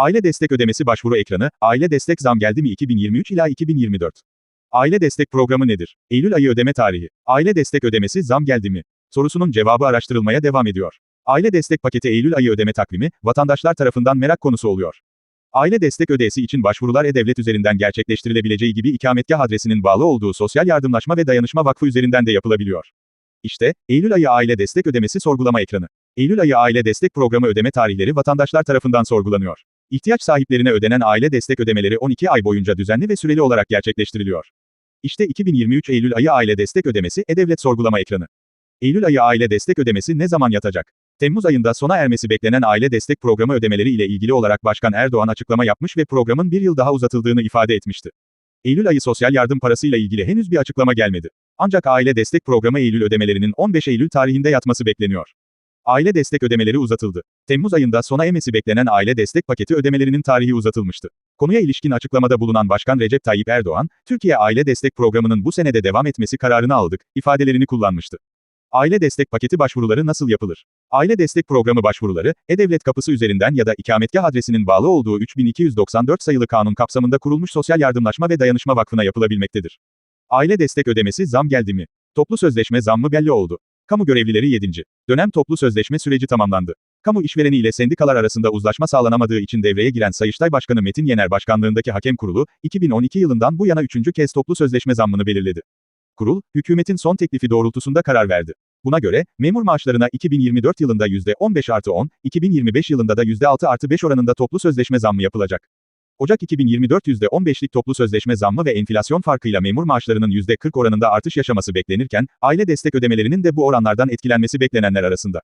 Aile destek ödemesi başvuru ekranı, aile destek zam geldi mi 2023 ila 2024. Aile destek programı nedir? Eylül ayı ödeme tarihi. Aile destek ödemesi zam geldi mi? Sorusunun cevabı araştırılmaya devam ediyor. Aile destek paketi Eylül ayı ödeme takvimi, vatandaşlar tarafından merak konusu oluyor. Aile destek ödeyesi için başvurular e-devlet üzerinden gerçekleştirilebileceği gibi ikametgah adresinin bağlı olduğu Sosyal Yardımlaşma ve Dayanışma Vakfı üzerinden de yapılabiliyor. İşte, Eylül ayı aile destek ödemesi sorgulama ekranı. Eylül ayı aile destek programı ödeme tarihleri vatandaşlar tarafından sorgulanıyor. İhtiyaç sahiplerine ödenen aile destek ödemeleri 12 ay boyunca düzenli ve süreli olarak gerçekleştiriliyor. İşte 2023 Eylül ayı aile destek ödemesi e-devlet sorgulama ekranı. Eylül ayı aile destek ödemesi ne zaman yatacak? Temmuz ayında sona ermesi beklenen aile destek programı ödemeleri ile ilgili olarak Başkan Erdoğan açıklama yapmış ve programın bir yıl daha uzatıldığını ifade etmişti. Eylül ayı sosyal yardım parasıyla ilgili henüz bir açıklama gelmedi. Ancak aile destek programı Eylül ödemelerinin 15 Eylül tarihinde yatması bekleniyor. Aile destek ödemeleri uzatıldı. Temmuz ayında sona ermesi beklenen aile destek paketi ödemelerinin tarihi uzatılmıştı. Konuya ilişkin açıklamada bulunan Başkan Recep Tayyip Erdoğan, Türkiye Aile Destek Programı'nın bu senede devam etmesi kararını aldık, ifadelerini kullanmıştı. Aile destek paketi başvuruları nasıl yapılır? Aile destek programı başvuruları, E-Devlet kapısı üzerinden ya da ikametgah adresinin bağlı olduğu 3294 sayılı kanun kapsamında kurulmuş Sosyal Yardımlaşma ve Dayanışma Vakfı'na yapılabilmektedir. Aile destek ödemesi zam geldi mi? Toplu sözleşme zammı belli oldu. Kamu görevlileri 7. dönem toplu sözleşme süreci tamamlandı. Kamu işvereni ile sendikalar arasında uzlaşma sağlanamadığı için devreye giren Sayıştay Başkanı Metin Yener başkanlığındaki hakem kurulu, 2012 yılından bu yana üçüncü kez toplu sözleşme zammını belirledi. Kurul, hükümetin son teklifi doğrultusunda karar verdi. Buna göre, memur maaşlarına 2024 yılında %15 artı 10, 2025 yılında da %6 artı 5 oranında toplu sözleşme zammı yapılacak. Ocak 2024 %15'lik toplu sözleşme zammı ve enflasyon farkıyla memur maaşlarının %40 oranında artış yaşaması beklenirken, aile destek ödemelerinin de bu oranlardan etkilenmesi beklenenler arasında.